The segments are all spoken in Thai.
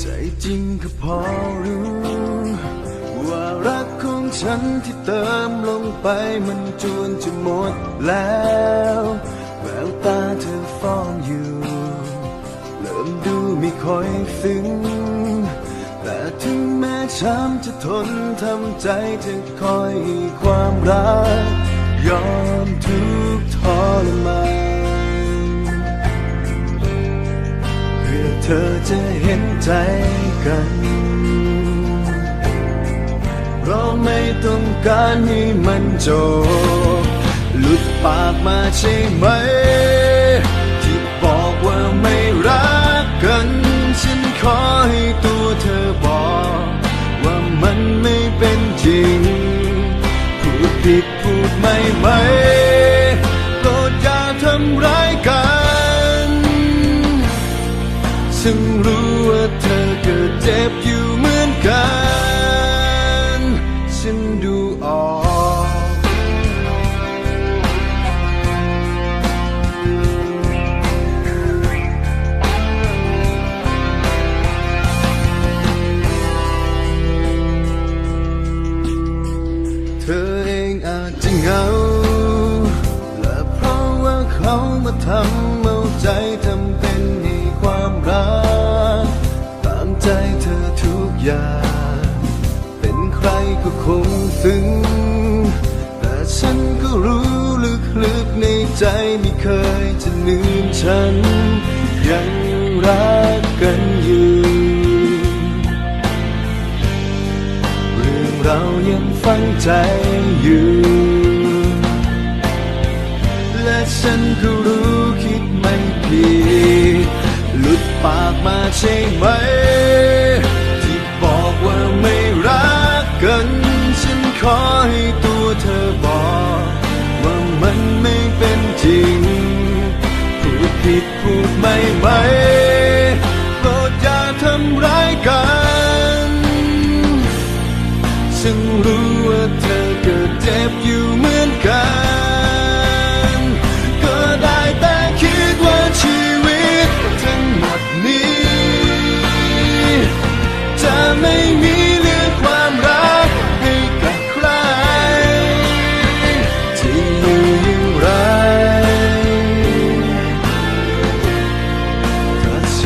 ใจจริงก็พอรู้ ว่ารักของฉันที่เติมลงไปมันจวนจะหมดแล้ว แววตาเธอฟ้องอยู่ ดูไม่ค่อยซึ้ง แต่ถึงแม้ช้ำจะทนทำใจจะคอยความรัก ยอมทุกทรมานเพื่อเธอจะเห็นใจกันเราไม่ต้องการให้มันจบ หลุดปากมาใช่ไหม เขามาทำเอาใจทำเป็นให้ความรัก ตามใจเธอทุกอย่าง เป็นใครก็คงซึ้ง แต่ฉันก็รู้ลึกๆในใจไม่เคยจะลืมฉัน ยังรักกันอยู่ เรื่องเรายังฝังใจอยู่ ฉันก็รู้คิดไม่ผิดหลุดปากมาใช่ไหม ที่บอกว่าไม่รักกัน ฉันขอให้ตัวเธอบอก ว่ามันไม่เป็นจริง พูดผิดพูดไม่ไหมโปรดอย่าทำร้ายกันฉันรู้ว่าเธอก็เจ็บอยู่เหมือนกัน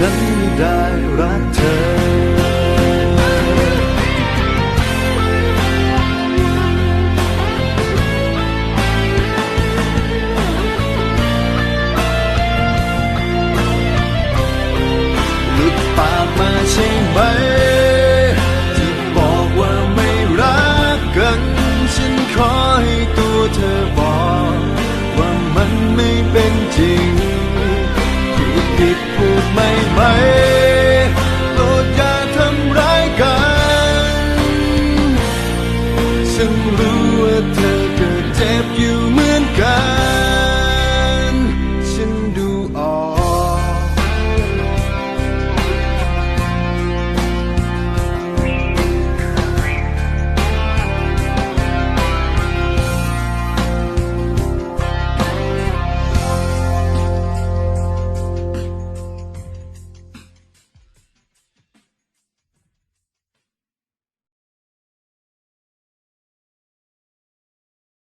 ันได้รักเธอลุดปากมาใช่ไหม ที่บอกว่าไม่รักกัน ฉันขอให้ตัวเธอบอก ว่ามันไม่เป็น พูดไม่ไหม